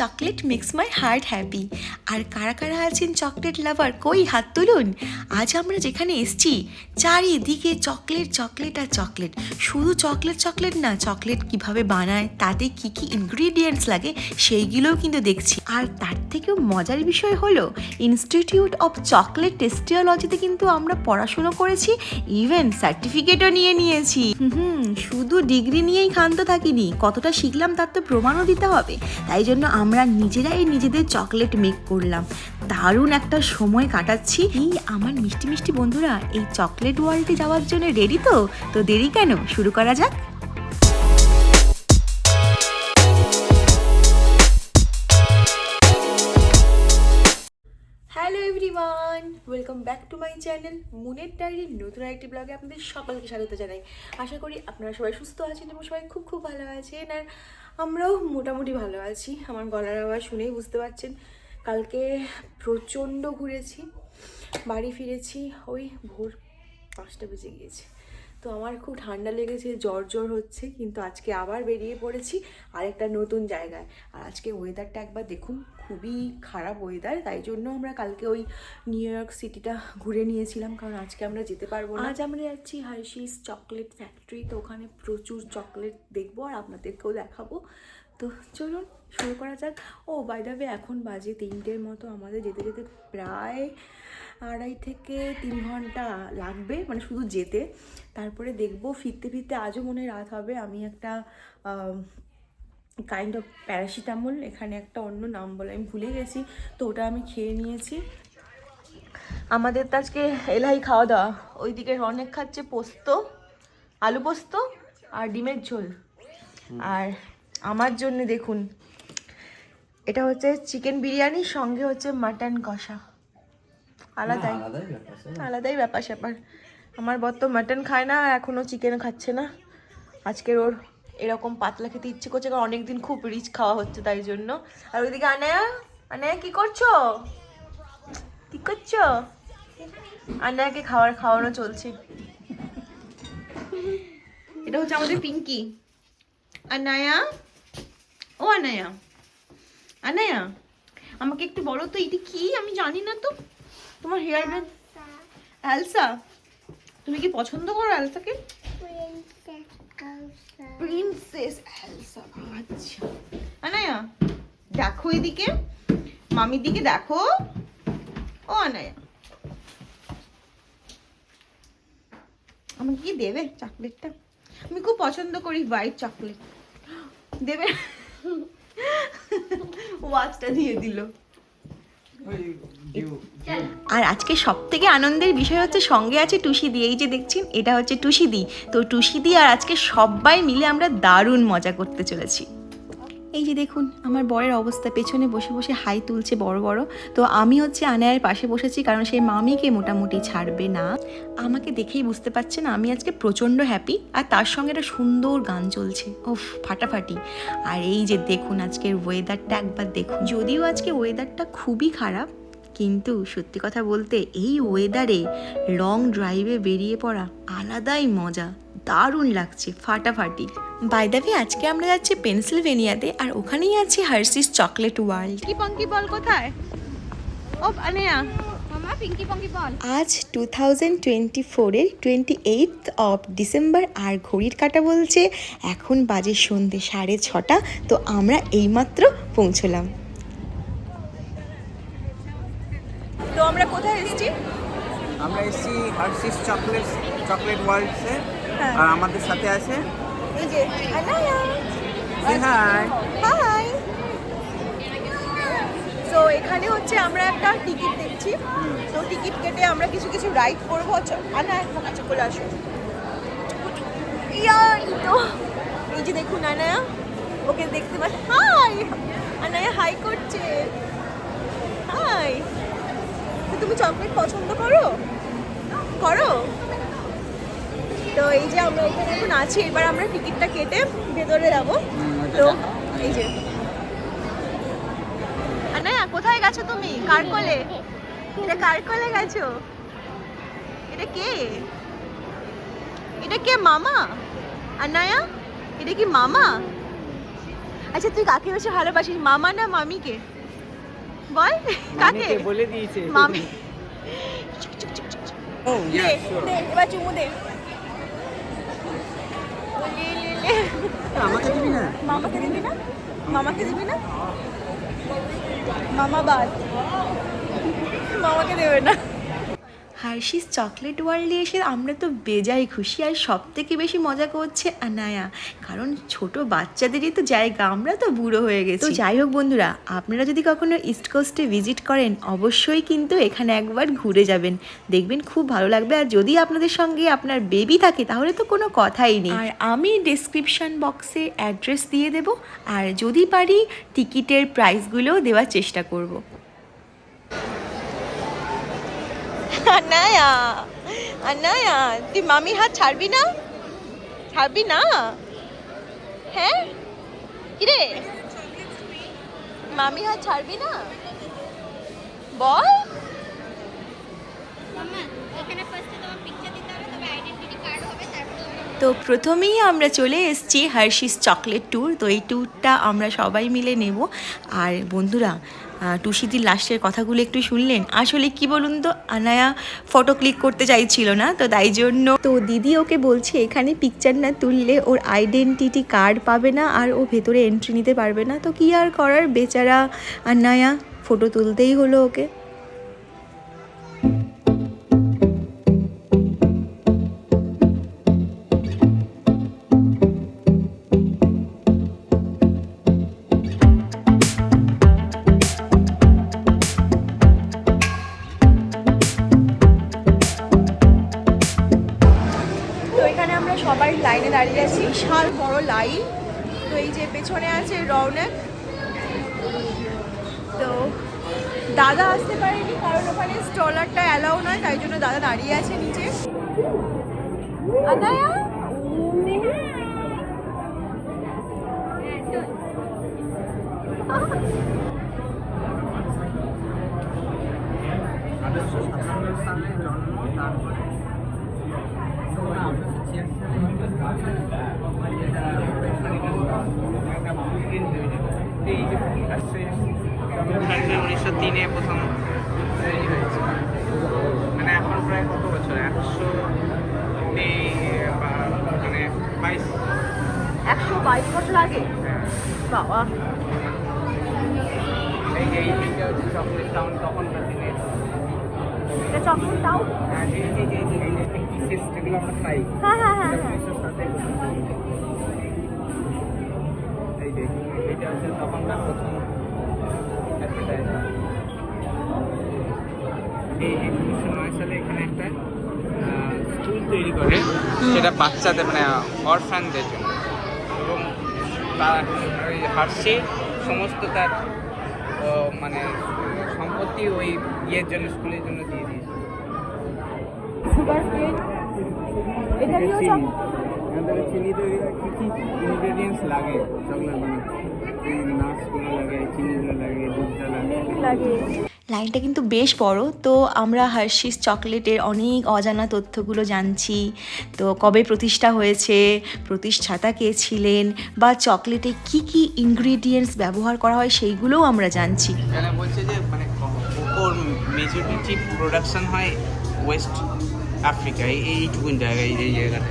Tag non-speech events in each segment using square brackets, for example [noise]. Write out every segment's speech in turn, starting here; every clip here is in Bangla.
Chocolate makes my heart happy আর কারা কারা আছেন চকলেট লাভার কই হাত তুলুন? আজ আমরা যেখানে এসছি, চারিদিকে চকলেট চকলেট আর চকলেট শুধু চকলেট চকলেট না চকলেট কীভাবে বানায়, তাতে কি কি ইনগ্রিডিয়েন্টস লাগে, সেইগুলোও কিন্তু দেখছি। আর তার থেকেও মজার বিষয় হলো ইনস্টিটিউট অফ চকলেট টেস্টিওলজিতে কিন্তু আমরা পড়াশুনো করেছি ইভেন সার্টিফিকেটও নিয়ে নিয়েছি। হুম শুধু ডিগ্রি নিয়েই ক্ষান্ত থাকিনি, কতটা শিখলাম তার তো প্রমাণও দিতে হবে। তাই জন্য আমরা নিজেরাই নিজেদের চকলেট মেক করলাম। দারুণ একটা সময় কাটাচ্ছি। এই আমার মিষ্টি মিষ্টি বন্ধুরা, এই চকলেট ওয়ার্ল্ডে যাওয়ার জন্য রেডি তো? তো দেরি কেন? শুরু করা যাক। Welcome back to my channel মুনের ডায়েরির নতুন একটি ব্লগে আপনাদের সকলকে স্বাগত জানাই। আশা করি আপনারা সবাই সুস্থ আছেন এবং সবাই খুব খুব ভালো আছেন, আর আমরাও মোটামুটি ভালো আছি। আমার গলার আওয়াজ শুনেই বুঝতে পারছেন, কালকে প্রচণ্ড ঘুরেছি, বাড়ি ফিরেছি, ওই ভোর পাঁচটা বেজে গিয়েছে। তো আমার খুব ঠান্ডা লেগেছে, জ্বর জ্বর হচ্ছে, কিন্তু আজকে আবার বেরিয়ে পড়েছি আরেকটা নতুন জায়গায়। আর আজকে ওয়েদারটা একবার দেখুন, খুবই খারাপ ওয়েদার তাই জন্য আমরা কালকে ওই নিউ ইয়র্ক সিটিটা ঘুরে নিয়েছিলাম, কারণ আজকে আমরা যেতে পারব না। আজ আমরা যাচ্ছি হার্শিস চকলেট ফ্যাক্টরি তো ওখানে প্রচুর চকলেট দেখব আর আপনাদেরকেও দেখাবো। তো চলুন শুরু করা যাক। ও বাই দ্য ওয়ে এখন বাজে তিনটের মতো। আমাদের যেতে যেতে প্রায় আড়াই থেকে তিন ঘণ্টা লাগবে মানে শুধু যেতে। তারপরে দেখব ফিরতে ফিরতে আজও মনে রাত হবে। আমি একটা কাইন্ড অফ প্যারাসিটামল এখানে একটা অন্য নাম বলে আমি ভুলে গেছি। তো ওটা আমি খেয়ে নিয়েছি। আমাদের তো আজকে এলাই খাওয়া দাওয়া। ওইদিকে অনেক খাচ্ছে পোস্ত আলু পোস্ত আর ডিমের ঝোল। আর আমার জন্য দেখুন। এটা হচ্ছে চিকেন বিরিয়ানির সঙ্গে হচ্ছে মাটন কষা। আলাদাই। আলাদাই ব্যাপার স্যাপার। আমার বর তো মাটন খায় না আর এখনও চিকেন খাচ্ছে না। আজকের ওর এরকম পাতলা খেতে ইচ্ছে করছে কারণ অনেকদিন খুব রিচ খাওয়া হচ্ছে তাই জন্য। আর ওইদিকে আনায়া আনায়া কি করছ? কি করছ? আনায়াকে খাবার খাওয়ানো চলছে। এটা হচ্ছে আমাদের পিঙ্কি। আনায়া ও আনায়া। আনায়া, আমাকে একটু বলো তো, এটা কি? আমি জানি না তো। তোমার হেয়ার ব্যান্ড অ্যালসা তুমি কি পছন্দ করো অ্যালসাকে প্রিন্সেস অ্যালসা আচ্ছা। আনায়া, দেখো এদিকে। মামির দিকে দেখো। ও আনায়া। আমাকে কি দেবে চকলেটটা? আমি খুব পছন্দ করি হোয়াইট চকলেট দেবে? [laughs] ওয়াচটা দিয়ে দিল। আর আজকে সব থেকে আনন্দের বিষয় হচ্ছে সঙ্গে আছে টুসি টুসিদি। এই যে দেখছেন এটা হচ্ছে টুসিদি। তো টুসিদি আর আজকে সবাই মিলে আমরা দারুণ মজা করতে চলেছি। এই যে দেখুন, আমার বরের অবস্থা। পেছনে বসে বসে হাই তুলছে বড় বড়। তো আমি হচ্ছে আনায়ের পাশে বসেছি, কারণ সেই মামিকে মোটামুটি ছাড়বে না। আমাকে দেখেই বুঝতে পারছেন আমি আজকে প্রচণ্ড হ্যাপি আর তার সঙ্গে একটা সুন্দর গান চলছে। ওফ ফাটাফাটি। আর এই যে দেখুন, আজকের ওয়েদারটা একবার দেখুন। যদিও আজকে ওয়েদারটা খুবই খারাপ কিন্তু সত্যি কথা বলতে এই ওয়েদারে লং ড্রাইভে বেরিয়ে পড়া আলাদাই মজা। দারুণ লাগছে ফাটাফাটি। বাই দ্য আজকে আমরা যাচ্ছি পেনসিলভেনিয়াতে আর ওখানেই আছে হার্সিস চকলেট ওয়ার্ল্ড কি পঙ্কি বল কোথায়? ও আনেয়া। মামা পিঙ্কি পঙ্কি বল আজ টু থাউজেন্ড টোয়েন্টি ফোরের টোয়েন্টি এইট অফ ডিসেম্বর আর ঘড়ির কাটা বলছে এখন বাজে সন্ধে সাড়ে ছটা তো আমরা এইমাত্র পৌঁছলাম। তো আমরা কোথায় এসেছি? আমরা এসেছি হার্সিস চকলেট চকলেট ওয়ার্ল্ডসে হ্যাঁ। আর আমাদের সাথে আছে এই যে আনায়া হাই হাই তো এখানে হচ্ছে আমরা একটা টিকিট দেখছি। তো টিকিট কেটে আমরা কিছু কিছু রাইড করব। আনা একটু কাছে চলে আসো। তো। এই যে দেখুন আনায়া ওকে দেখতে পাচ্ছি হাই আনায়া হাই করছে। হাই তো তুমি চকলেট পছন্দ করো? করো? তো এই যে আমরা এখানে এখন আছি এবার আমরা টিকিটটা কেটে ভেতরে যাব। তো এই যে। আনায়া কোথায় গেছো তুমি? কার কোলে এটা কার কোলে গেছো? এটা কে? এটা কে মামা? আনায়া এটা কি মামা? আচ্ছা তুই কাকে বেশি ভালোবাসিস মামা না মামিকে? বল কাকে? বলে দিয়েছে। মামি। এবার চুমু দে। আমাকে দিবি না? মামাকে দিবি না? মামাকে দিবি না? মামা বাদ। মামাকে দেবে না। হার্শিস চকলেট ওয়ার্ল্ডে এসে আমরা তো বেজায় খুশি আর সব থেকে বেশি মজা করছে আনায়া কারণ ছোট বাচ্চাদেরই তো জায়গা আমরা তো বুড়ো হয়ে গেছি। তো যাই হোক বন্ধুরা আপনারা যদি কখনো ইস্ট কোস্টে ভিজিট করেন অবশ্যই কিন্তু এখানে একবার ঘুরে যাবেন। দেখবেন খুব ভালো লাগবে। আর যদি আপনাদের সঙ্গে আপনার বেবি থাকে তাহলে তো কোনো কথাই নেই। আর আমি ডিসক্রিপশন বক্সে অ্যাড্রেস দিয়ে দেব। আর যদি পারি টিকিটের প্রাইসগুলোও দেওয়ার চেষ্টা করব। আনায়া আনায়া তুই মামির হাত ছাড়বি না? ছাড়বি না? হ্যাঁ? কিরে? মামি হাত ছাড়বি না? বল। তো প্রথমেই আমরা চলে এসেছি হার্শিস চকলেট ট্যুর তো এই ট্যুরটা আমরা সবাই মিলে নেব। আর বন্ধুরা টুসিদির লাস্টের কথাগুলো একটু শুনলেন? আসলে কি বলুন তো, আনায়া ফটো ক্লিক করতে চাইছিল না, তো তাই জন্য তো দিদি ওকে বলছে, এখানে পিকচার না তুললে ওর আইডেন্টিটি কার্ড পাবে না আর ও ভেতরে এন্ট্রি নিতে পারবে না। তো কি আর করার, বেচারা আনায়া ফটো তুলতেই হলো ওকে। সবাই লাইনে দাঁড়িয়ে আছি। বিশাল বড় লাইন। তো এই যে পেছনে আছে রৌনক তো দাদা আসতে পারেনি কারণ ওখানে স্টলারটা অ্যালাউ নয়, তাই জন্য দাদা দাঁড়িয়ে আছে নিচে। জন্ম তারপরে উনিশশো তিনে প্রথম। তৈরি হয়েছে মানে এখন প্রায় কত বছর? একশো মানে বাইশ। একশো বাইশ বছর আগে? বাবা। এই যে এইটা হচ্ছে চকলেট টাউন তখনকার দিনে এটা চকলেট তাও হ্যাঁ এই যে এই যে যে যেগুলো আমরা খাই। হ্যাঁ হ্যাঁ হ্যাঁ এটা এই হচ্ছে তখনকার প্রথম এই উনিশশো নয় সালে এখানে একটা স্কুল তৈরি করে সেটা বাচ্চাদের মানে অরফানদের জন্য। এবং তার ওই হার্সি সমস্ত তার মানে সম্পত্তি ওই ইয়ের জন্য স্কুলের জন্য দিয়ে দিয়েছে। দিয়েও চিনি আমাদের চিনি তৈরি কী কী ইনগ্রেডিয়েন্টস লাগে? চকলেট বানাতে এই লাগে চিনিগুলো লাগে দুধটা লাগে। লাগে। লাইনটা কিন্তু বেশ বড় তো আমরা হার্শিস চকলেটের অনেক অজানা তথ্যগুলো জানছি। তো কবে প্রতিষ্ঠা হয়েছে প্রতিষ্ঠাতা কে ছিলেন বা চকলেটে কি কি ইনগ্রিডিয়েন্টস ব্যবহার করা হয় সেইগুলোও আমরা জানছি। বলছে যে মানে মেজরিটি প্রোডাকশন হয় ওয়েস্ট আফ্রিকা এই এইটুকুন জায়গায় এই জায়গাটা।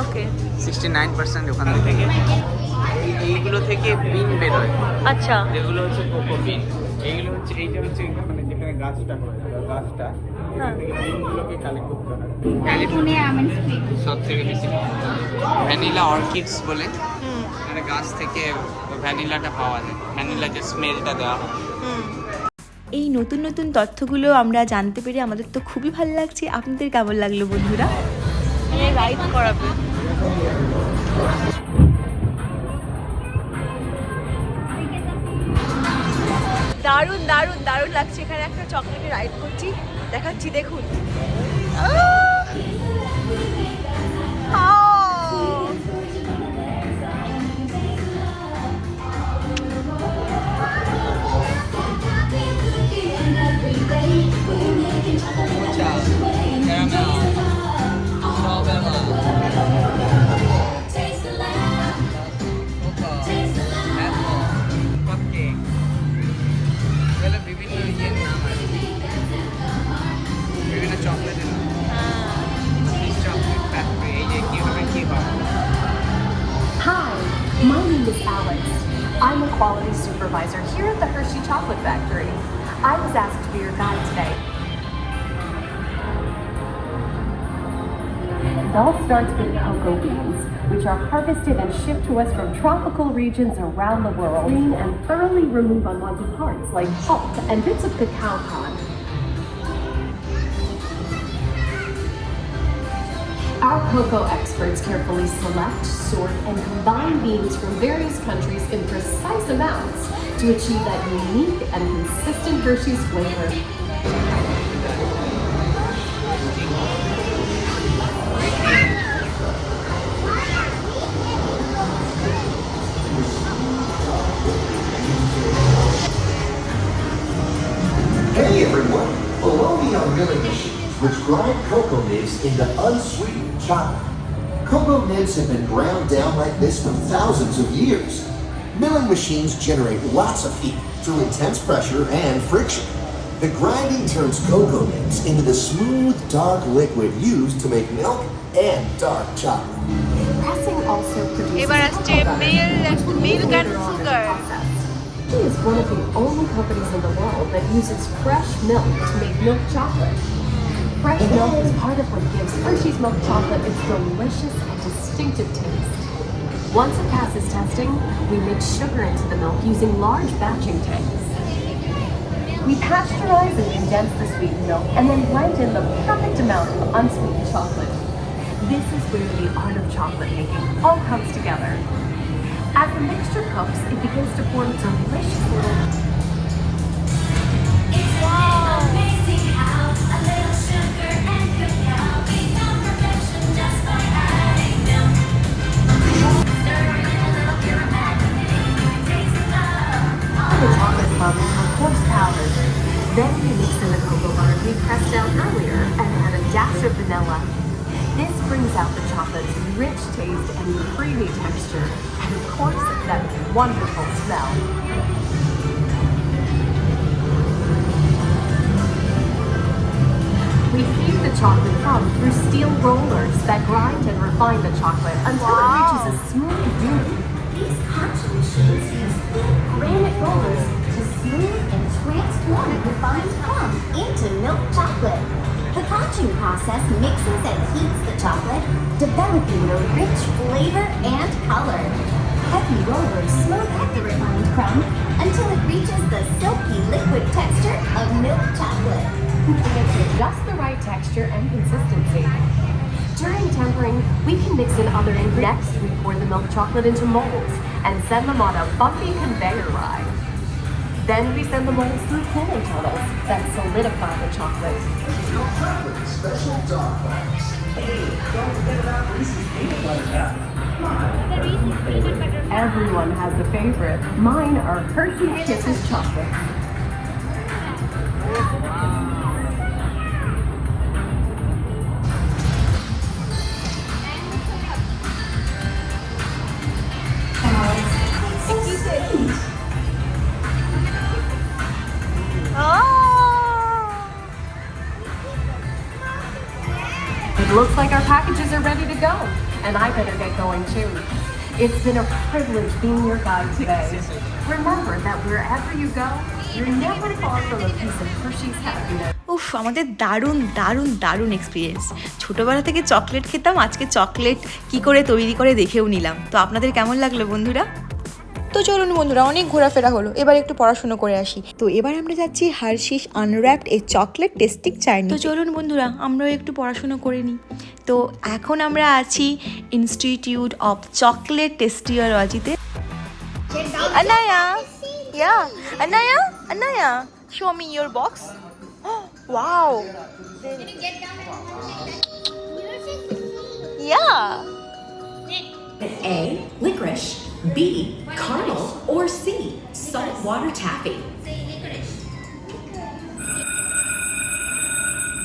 ওকে সিক্সটি নাইন পার্সেন্ট ওখান থেকে। এই- এইগুলো থেকে বিন বেরোয় আচ্ছা। যেগুলো হচ্ছে কোকো বিন এইগুলো হচ্ছে এইটা হচ্ছে মানে যেখানে গাছটা হয় গাছটা হ্যাঁ। সব থেকে বেশি ভ্যানিলা অর্কিডস বলে। মানে গাছ থেকে ভ্যানিলাটা পাওয়া যায়। ভ্যানিলা যে স্মেলটা দেওয়া হয়। এই নতুন নতুন তথ্যগুলো আমরা জানতে পেরে আমাদের তো খুবই ভালো লাগছে। আপনাদের কেমন লাগল বন্ধুরা? রাইড দারুণ দারুণ দারুণ লাগছে। এখানে একটা চকলেটে রাইড করছি। দেখাচ্ছি, দেখুন। 모차, 캐러멜, 스트로베리 starts with cocoa beans, which are harvested and shipped to us from tropical regions around the world. Clean and thoroughly remove unwanted parts like pulp and bits of cacao pod. Our cocoa experts carefully select, sort, and combine beans from various countries in precise amounts to achieve that unique and consistent Hershey's flavor. machines which grind cocoa nibs into unsweetened chocolate. Cocoa nibs have been ground down like this for thousands of years. Milling machines generate lots of heat through intense pressure and friction. The grinding turns cocoa nibs into the smooth, dark liquid used to make milk and dark chocolate. Pressing also produces এবার আসছে cocoa butter, milk- which we use milk and later on in the sugar. process. Hershey is one of the only companies in the world that uses fresh milk to make milk chocolate. Fresh milk is part of what gives Hershey's milk chocolate its delicious and distinctive taste. Once it passes testing, we mix sugar into the milk using large batching tanks. We pasteurize and condense the sweetened milk and then blend in the perfect amount of unsweetened chocolate. This is where the art of chocolate making all comes together. As the mixture cooks, it begins to form delicious little the chocolate crumbs are. Then we mix in the cocoa butter we pressed down earlier and add a dash of vanilla. This brings out the chocolate's rich taste and creamy texture, and of course, that wonderful smell. We feed the chocolate crumb through steel rollers that grind and refine the chocolate until it reaches a smooth union. These concha machines use granite rollers smooth and transform refined crumb into milk chocolate. The conching process mixes and heats the chocolate, developing a rich flavor and color. Heavy rollers smooth out the refined crumb until it reaches the silky liquid texture of milk chocolate. It gives it just the right texture and consistency. During tempering, we can mix in other ingredients. Next, we pour the milk chocolate into molds and send them on a bumpy conveyor ride. Then we send the molds through cooling tunnels that solidify the chocolate. Special dark box. Everyone has a favorite. Mine are Hershey's Kisses chocolate. Looks like our packages are ready to go, and I better get going too. It's been a privilege being your guide today. Remember that wherever you go, you're never far from a piece of Hershey's happiness. উফ আমাদের দারুণ দারুণ দারুণ এক্সপিরিয়েন্স ছোটোবেলা থেকে চকলেট খেতাম আজকে চকলেট কি করে তৈরি করে দেখেও নিলাম তো আপনাদের কেমন লাগল বন্ধুরা তো চলুন বন্ধুরা অনেক ঘোরাফেরা হলো এবার একটু পড়াশুনো করে আসি তো এবার আমরা যাচ্ছি হার্শিস আনর্যাপড এই চকলেট টেস্টিং চাইনি তো চলুন বন্ধুরা আমরাও একটু পড়াশুনো করে নিই তো এখন আমরা আছি ইনস্টিটিউট অফ চকলেট টেস্টিওলজিতে Anaya, yeah, Anaya, Anaya, show me your box. wow. Yeah. A. Licorice. B. Caramel. Or C. Saltwater taffy.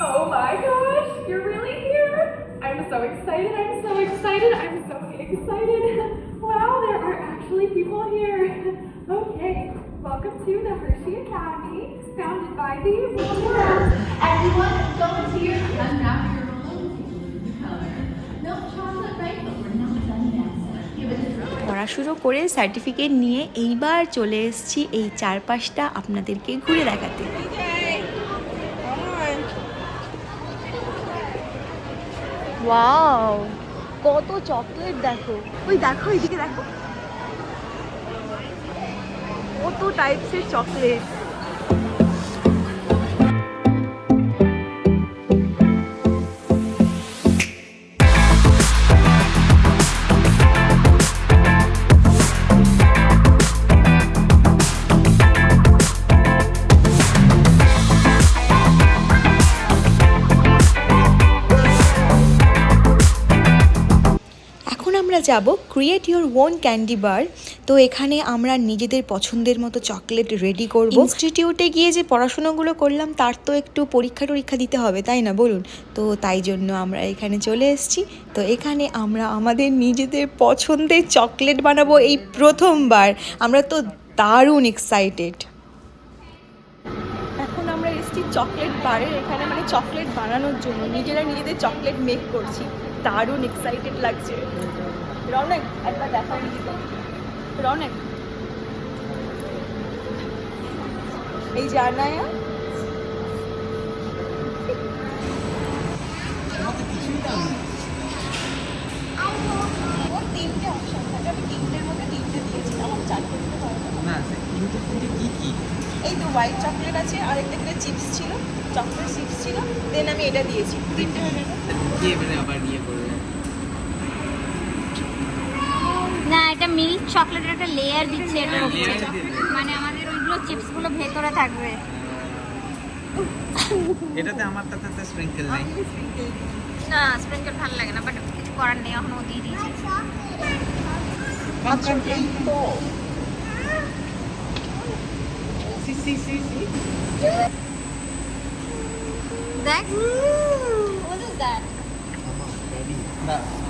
Oh my gosh, you're really here? I'm so excited, I'm so excited, I'm so excited. Wow, there are actually people here. Okay, welcome to the Hershey Academy, founded by the Everyone, go into your unwrap শুরু করে সার্টিফিকেট নিয়ে এইবার চলে এসেছি এই চারপাশটা আপনাদেরকে ঘুরে দেখাতে। ওয়াও কত চকলেট দেখো। ওই দেখো এইদিকে দেখো। কত টাইপসের চকলেট যাব create your own candy bar তো এখানে আমরা নিজেদের পছন্দের মতো চকলেট রেডি করব। ইনস্টিটিউটে গিয়ে যে পড়াশোনাগুলো করলাম তার তো একটু পরীক্ষা টরীক্ষা দিতে হবে তাই না বলুন? তো তাই জন্য আমরা এখানে চলে এসেছি। তো এখানে আমরা আমাদের নিজেদের পছন্দের চকলেট বানাবো এই প্রথমবার। আমরা তো দারুণ এক্সাইটেড এখন আমরা এসেছি চকলেট বারের এখানে মানে চকলেট বানানোর জন্য। নিজেরা নিজেদের চকলেট মেক করছি। দারুণ এক্সাইটেড লাগছে। রনেক একবার দেখা নিজেকে রনেক। এই যে আনায়া তিনটে অপশন থাকে আমি তিনটের মধ্যে তিনটে দিয়েছিলাম আমি চারটে দিতে পারব না। কি কি? এই তো হোয়াইট চকলেট আছে আর একটা এখানে চিপস ছিল চকলেট চিপস ছিল দেন আমি এটা দিয়েছি। তিনটে হয়ে গেল। কি আবার ইয়ে করবে না এটা মিল্ক চকলেটের একটা লেয়ার দিচ্ছে এটার উপরে। মানে আমাদের ওইগুলো চিপসগুলো ভেতরে থাকবে। এটাতে আমার তাতে স্প্রিঙ্কেল নেই। না স্প্রিঙ্কেল ভালো লাগে না বাট কিছু করার নেই এখন ও দিয়ে দিয়েছে। দেখ What is that? না। Oh!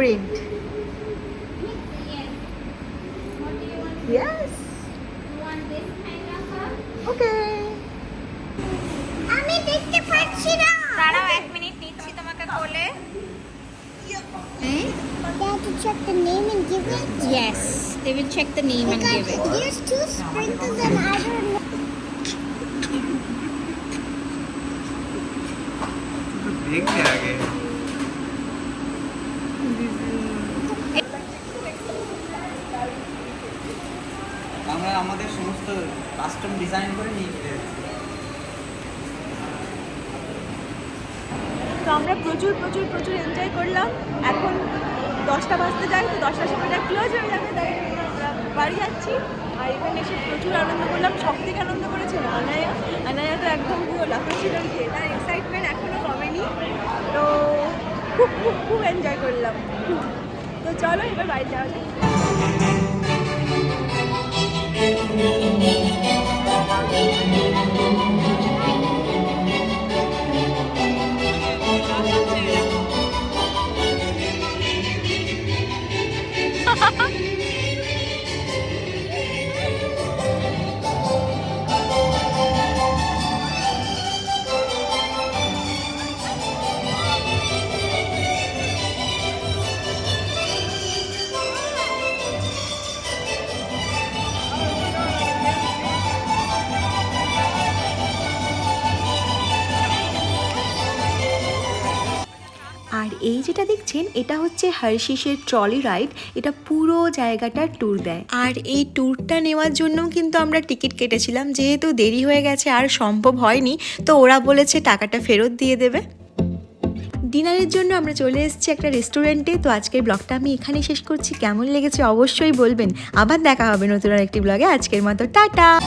print. Yes. Okay. আমি দেখতে to check the name and give it? Yes, they will check the name because and give it. There's two sprinkles and I don't know. Big guy. তো আমরা প্রচুর প্রচুর প্রচুর এনজয় করলাম। এখন দশটা বাজতে যায়, তো দশটার সময়টা ক্লোজ হয়ে যাবে, তাই আমরা বাড়ি যাচ্ছি। আর এখানে এসে প্রচুর আনন্দ করলাম। সব থেকে আনন্দ করেছে আনায়া আনায়া তো একদম পুরো লাফাচ্ছিল গিয়ে তার এক্সাইটমেন্ট এখনও কমেনি। তো খুব খুব খুব এনজয় করলাম। তো চলো এবার বাড়ি যাওয়া যাক। এই যেটা দেখছেন, এটা হচ্ছে হার্শিসের ট্রলি রাইড। এটা পুরো জায়গাটার ট্যুর দেয়। আর এই ট্যুরটা নেওয়ার জন্যও কিন্তু আমরা টিকিট কেটেছিলাম। যেহেতু দেরি হয়ে গেছে, আর সম্ভব হয়নি, তো ওরা বলেছে টাকাটা ফেরত দিয়ে দেবে। ডিনারের জন্য আমরা চলে এসেছি একটা রেস্টুরেন্টে। তো আজকের ব্লগটা আমি এখানেই শেষ করছি। কেমন লেগেছে অবশ্যই বলবেন। আবার দেখা হবে নতুন আর একটি ব্লগে। আজকের মতো, টাটা!